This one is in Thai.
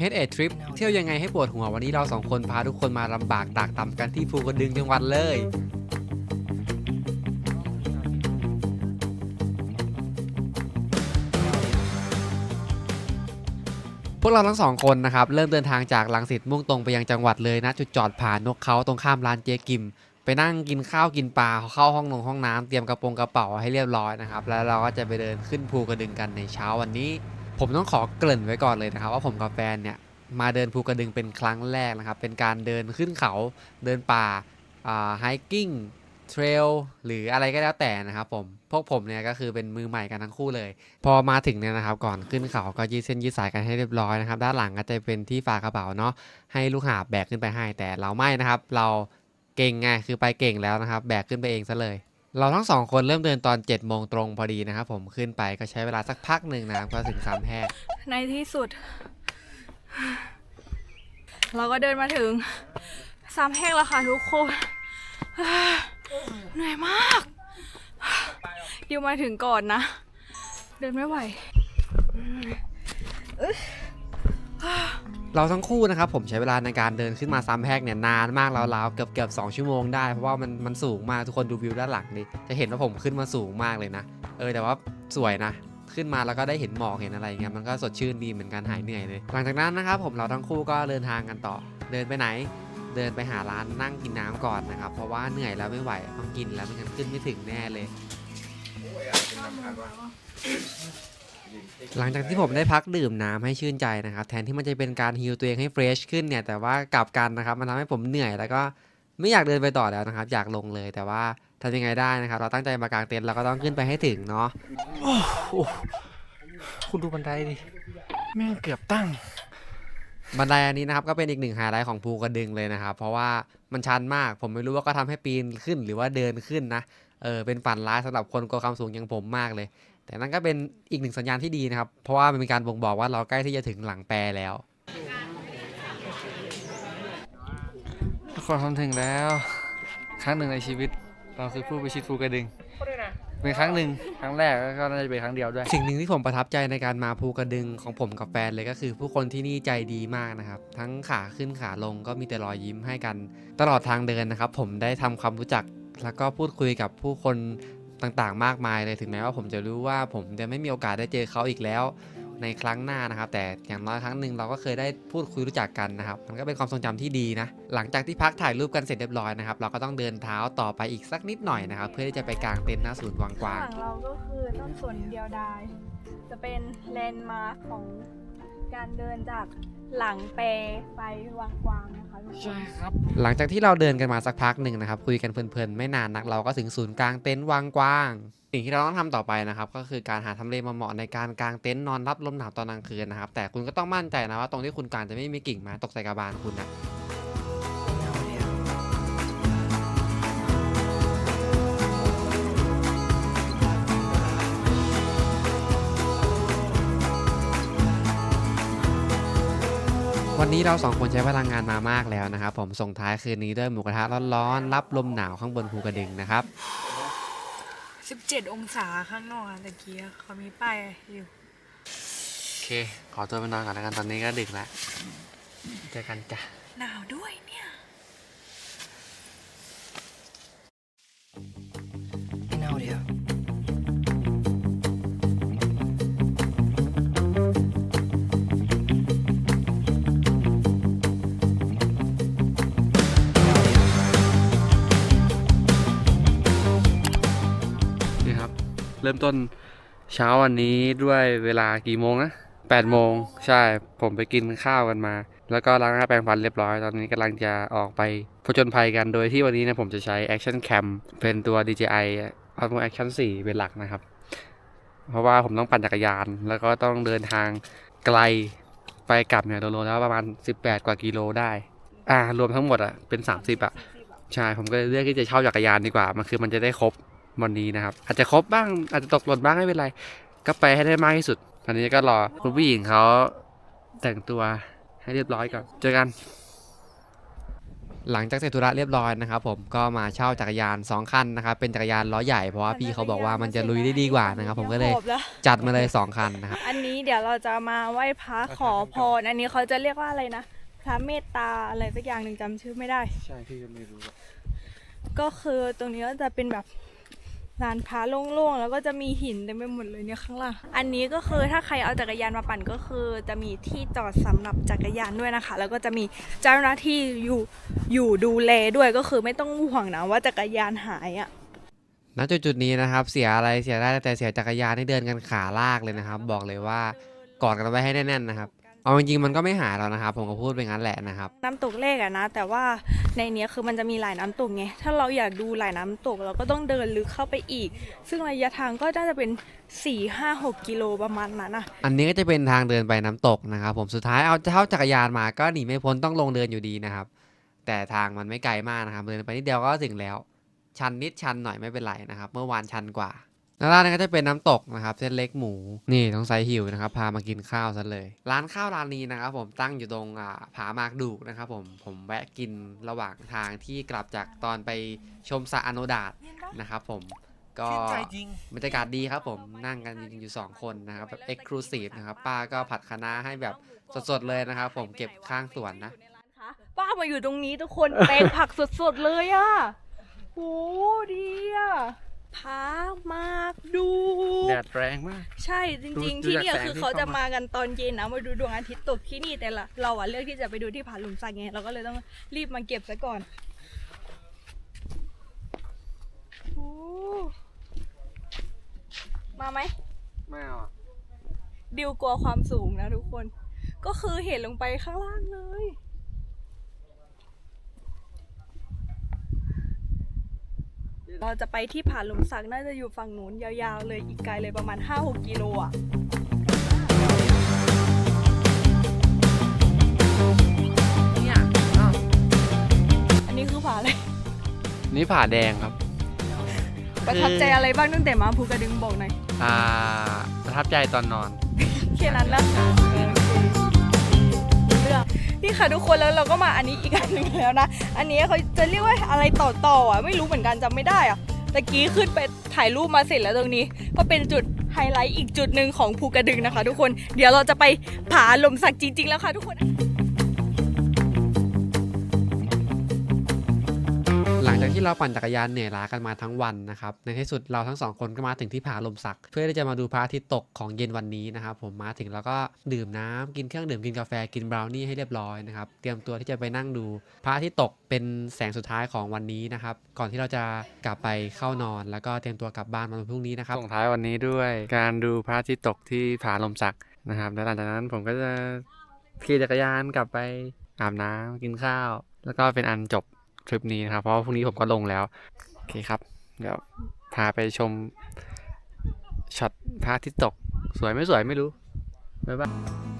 Head a Trip เที่ยวยังไงให้ปวดหัววันนี้เราสองคนพาทุกคนมาลำบากตากต่ำกันที่ภูกระดึงจังหวัดเลย พวกเราทั้งสองคนนะครับ เริ่มเดินทางจากลังสิตมุ่งตรงไปยังจังหวัดเลยนะ จุดจอดผ่านนกเขาตรงข้ามร้านเจ๊กิม ไปนั่งกินข้าวกินปลาเข้าห้องนงห้องน้ำเตรียมกระโปรงกระเป๋าให้เรียบร้อยนะครับแล้วเราก็จะไปเดินขึ้นภูกระดึงกันในเช้าวันนี้ ผมต้องขอเกริ่นไว้ก่อนเลยนะครับ ว่าผมกับแฟนเนี่ยมาเดินภูกระดึงเป็นครั้งแรกนะครับ เป็นการเดินขึ้นเขาเดินป่าอ่าไฮกิ้งเทรลหรืออะไรก็แล้วแต่นะครับผม พวกผมเนี่ยก็คือเป็นมือใหม่กันทั้งคู่เลย พอมาถึงเนี่ยนะครับ ก่อนขึ้นเขาก็ยืดเส้นยืดสายกันให้เรียบร้อยนะครับ ด้านหลังก็จะเป็นที่ฝากระเป๋าเนาะให้ลูกหาบแบกขึ้นไปให้แต่เราไม่นะครับ เราเก่งไงคือไปเก่งแล้วนะครับ แบกขึ้นไปเองซะเลย เราทั้งสองคนเริ่มเดินตอน7จ็ดโมงตรงพอดีนะครับผมขึ้นไปก็ใช้เวลาสักพักหนึ่งนะครับก็ถึงสามแพรกในที่สุด เราก็เดินมาถึงสามแห้งแล้วค่ะทุกคนเหนื่อยมากดิวมาถึงก่อนนะ เดินไม่ไหว เราทั้งคู่นะครับผมใช้เวลาในการเดินขึ้นมาซ้ำแพกเนี่ยนานมากราวๆเกือบเกือบสองชั่วโมงได้เพราะว่ามันมันสูงมากทุกคนดูวิวด้านหลังดิจะเห็นว่าผมขึ้นมาสูงมากเลยนะ เออแต่ว่าสวยนะขึ้นมาแล้วก็ได้เห็นหมอกเห็นอะไรเงี้ยมันก็สดชื่นดีเหมือนกันหายเหนื่อยเลย หลังจากนั้นนะครับผมเราทั้งคู่ก็เดินทางกันต่อ เดินไปไหน เดินไปหาร้านนั่งกินน้ำก่อนนะครับ เพราะว่าเหนื่อยแล้วไม่ไหวต้องกินแล้วไม่งั้นขึ้นไม่ถึงแน่เลย หลังจากที่ผมได้พักดื่มน้ำให้ชื่นใจนะครับ แทนที่มันจะเป็นการฮิลตัวเองให้เฟรชขึ้นเนี่ย แต่ว่ากลับกันนะครับ มันทำให้ผมเหนื่อยแล้วก็ไม่อยากเดินไปต่อแล้วนะครับ อยากลงเลยแต่ว่าทำยังไงได้นะครับ เราตั้งใจมากางเต็นท์เราก็ต้องขึ้นไปให้ถึงเนาะคุณดูบันไดดิ แม่งเกือบตั้ง บันไดอันนี้นะครับ ก็เป็นอีกหนึ่งไฮไลท์ของภูกระดึงเลยนะครับ เพราะว่ามันชันมาก ผมไม่รู้ว่าก็ทำให้ปีนขึ้นหรือว่าเดินขึ้นนะ เออ เป็นฝันร้ายสำหรับคนกลัวความสูงอย่างผมมากเลย แต่นั่นก็เป็นอีกหนึ่งสัญญาณที่ดีนะครับ เพราะว่ามันเป็นการบ่งบอกว่าเราใกล้ที่จะถึงหลังแปรแล้วทุกคนทำถึงแล้ว ครั้งหนึ่งในชีวิต เราคือผู้พิชิตภูกระดึงเป็นครั้งหนึ่งครั้งแรกแล้วก็น่าจะเป็นครั้งเดียวด้วย สิ่งหนึ่งที่ผมประทับใจในการมาภูกระดึงของผมกับแฟนเลยก็คือ ผู้คนที่นี่ใจดีมากนะครับ ทั้งขาขึ้นขาลงก็มีแต่รอยยิ้มให้กัน ตลอดทางเดินนะครับ ผมได้ทำความรู้จักแล้วก็พูดคุยกับผู้คน ต่างๆ มากมายเลยถึงแม้ว่าผมจะรู้ว่าผมจะไม่มีโอกาสได้เจอเขาอีกแล้ว ในครั้งหน้านะครับ แต่อย่างน้อยครั้งหนึ่งเราก็เคยได้พูดคุยรู้จักกันนะครับ มันก็เป็นความทรงจำที่ดีนะ หลังจากที่พักถ่ายรูปกันเสร็จเรียบร้อยนะครับ เราก็ต้องเดินเท้าต่อไปอีกสักนิดหน่อยนะครับ เพื่อที่จะไปกางเต็นท์หน้าศูนย์วังกวางข้างหลังเราก็คือต้นสนเดียวดายจะเป็นแลนด์มาร์คของการเดินจาก หลังเปไปวังกวางนะคะทุกคนใช่ครับ หลังจากที่เราเดินกันมาสักพักหนึ่งนะครับ คุยกันเพลินๆ ไม่นานนักเราก็ถึงศูนย์กลางเต็นท์วางกว้าง สิ่งที่เราต้องทำต่อไปนะครับ ก็คือการหาทำเลมาเหมาะในการกางเต็นท์นอนรับลมหนาวตอนกลางคืนนะครับ แต่คุณก็ต้องมั่นใจนะว่าตรงที่คุณกางจะไม่มีกิ่งไม้ตกใส่กระบาลคุณนะ วันนี้เราสองคนใช้พลังงานมามากแล้วนะครับ ผมส่งท้ายคืนนี้ด้วยหมูกระทะร้อนๆรับลมหนาวข้างบนภูกระดึงนะครับ 17 องศาข้างนอกอะตะกี้เขามีป้ายอยู่ โอเค ขอตัวไปนอนก่อนแล้วกันตอนนี้ก็ดึกแล้วเจอกันจ้ะ หนาวด้วยเนี่ย In audio. เริ่มต้นเช้าวันนี้ด้วยเวลากี่โมงนะ8โมงใช่ ผมไปกินข้าวกันมา แล้วก็ล้างหน้าแปรงฟันเรียบร้อย ตอนนี้กำลังจะออกไปผจญภัยกัน โดยที่วันนี้นะผมจะใช้ Action Cam เป็นตัว DJI Osmo Action 4 เป็นหลักนะครับ เพราะว่าผมต้องปั่นจักรยาน แล้วก็ต้องเดินทางไกลไปกลับเนี่ยรวมๆแล้วประมาณ 18 กว่ากิโลได้ อ่ารวมทั้งหมดอะเป็น 30อะ ใช่ ผมก็เลยเลือกที่จะเช่าจักรยานดีกว่า มันคือมันจะได้ครบ วันนี้นะครับ อาจจะครบบ้างอาจจะตกหล่นบ้างไม่เป็นไร ก็ไปให้ได้มากที่สุดตอนนี้ก็รอคุณผู้หญิงเขาแต่งตัวให้เรียบร้อยก่อนเจอกัน หลังจากเสร็จธุระเรียบร้อยนะครับผมก็มาเช่าจักรยาน 2 คันนะครับเป็นจักรยานล้อใหญ่เพราะว่าพี่เขาบอกว่ามันจะลุยได้ดีกว่านะครับผมก็เลยหอบแล้วจัดมาเลย 2 คันนะครับอันนี้เดี๋ยวเราจะมาไหว้พระขอพรอันนี้เขาจะเรียกว่าอะไรนะพระเมตตาอะไรสักอย่างหนึ่งจำชื่อไม่ได้ ใช่พี่ก็ไม่รู้ก็คือตรงนี้ก็จะเป็นแบบ ลานพระโล่งๆ แล้วก็จะมีหินเต็มไปหมดเลยเนี่ยข้างล่าง อันนี้ก็คือถ้าใครเอาจักรยานมาปั่นก็คือ จะมีที่จอดสำหรับจักรยานด้วยนะคะ แล้วก็จะมีเจ้าหน้าที่อยู่อยู่ดูแลด้วยก็คือไม่ต้องห่วงนะว่าจักรยานหายอะณจุดจุดนี้นะครับเสียอะไรเสียได้แต่เสียจักรยานให้เดินกันขาลากเลยนะครับ บอกเลยว่ากอดกันไว้ให้แน่นๆนะครับ เอาจริงๆมันก็ไม่หายแล้วนะครับ ผมก็พูดไปงั้นแหละนะครับ น้ำตกเลขอะนะ แต่ว่าในเนี้ยคือมันจะมีหลายน้ำตกไง ถ้าเราอยากดูหลายน้ำตกเราก็ต้องเดินลึกเข้าไปอีก ซึ่งระยะทางก็น่าจะเป็น 4 5 6 กิโลประมาณนั้นนะอันนี้ก็จะเป็นทางเดินไปน้ำตกนะครับ ผมสุดท้ายเอาเท่าจักรยานมาก็หนีไม่พ้นต้องลงเดินอยู่ดีนะครับ แต่ทางมันไม่ไกลมากนะครับเดินไปนิดเดียวก็ถึงแล้ว ชันนิดชันหน่อยไม่เป็นไรนะครับ เมื่อวานชันกว่า แล้วร้านนี้ก็จะเป็นน้ำตกนะครับเส้นเล็กหมูนี่ต้องใส่หิวนะครับพามากินข้าวซะเลย ร้านข้าวร้านนี้นะครับผมตั้งอยู่ตรงอ่าผามากดูกนะครับผมผมแวะกินระหว่างทางที่กลับจากตอนไปชมสระอโนดาตนะครับผมก็บรรยากาศดีครับผมนั่งกันจริงอยู่ 2 คนนะครับแบบเอ็กซ์คลูซีฟนะครับป้าก็ผัดคะน้าให้แบบสดๆเลยนะครับผมเก็บข้างสวนนะป้ามาอยู่ตรงนี้ทุกคนแปลงผักสดๆเลยอะโหดีอะ พามากดูแดดแรงมาก ใช่จริงดูๆที่เนี่ยจากแสงคือที่เขาจะเข้ามามากันตอนเย็นนะมาดูดวงอาทิตย์ตกที่นี่แต่ละเราอะเลือกที่จะไปดูที่ผาหลุมสักไงเราก็เลยต้องรีบมาเก็บซะก่อนโอ้มาไหม ไม่เอาอะดิวกลัวความสูงนะทุกคน ก็คือเห็นลงไปข้างล่างเลย เราจะไปที่ผาหลุมสักน่าจะอยู่ฝั่งนู้นยาวๆเลยอีกไกลเลยประมาณ 5-6 กิโลอะเนี่ยอ้าวอันนี้คือผาอะไร นี่ผ่าแดงครับ ประทับใจอะไรบ้างตั้งแต่มาภูกระดึงบอกหน่อย อ่า ประทับใจตอนนอน แค่นั้นละเรื่องนี่ ค่ะทุกคนแล้วเราก็มาอันนี้อีกอันหนึ่งแล้วนะ อันนี้เขาจะเรียกว่าอะไรต่อต่อๆอะไม่รู้เหมือนกันจำไม่ได้อะตะกี้ขึ้นไปถ่ายรูปมาเสร็จแล้วตรงนี้ ก็เป็นจุดไฮไลท์อีกจุดหนึ่งของภูกระดึงนะคะ ทุกคนเดี๋ยวเราจะไปผาลมสักจริง ๆ แล้วค่ะทุกคน จากที่เราปั่นจักรยานเหนื่อยล้ากันมาทั้งวันนะครับในที่สุดเราทั้งสองคนก็มาถึงที่ผาลมสัก เพื่อที่จะมาดูพระอาทิตย์ตกของเย็นวันนี้นะครับผมมาถึงแล้วก็ดื่มน้ำกินเครื่องดื่มกินกาแฟกินบราวนี่ให้เรียบร้อยนะครับเตรียมตัวที่จะไปนั่งดูพระอาทิตย์ตกเป็นแสงสุดท้ายของวันนี้นะครับก่อนที่เราจะกลับไปเข้านอน แล้วก็เตรียมตัวกลับบ้านวันพรุ่งนี้นะครับส่งท้ายวันนี้ด้วยการดูพระอาทิตย์ตกที่ผาลมสักนะครับแล้วหลังจากนั้นผมก็จะขี่จักรยานกลับไปอาบน้ำกินข้าว แล้วก็เป็นอันจบ ทริปนี้นะครับ เพราะพรุ่งนี้ผมก็ลงแล้ว โอเคครับ เดี๋ยวพาไปชมช็อตพระอาทิตย์ตก สวยไม่สวยไม่รู้บ๊ายบาย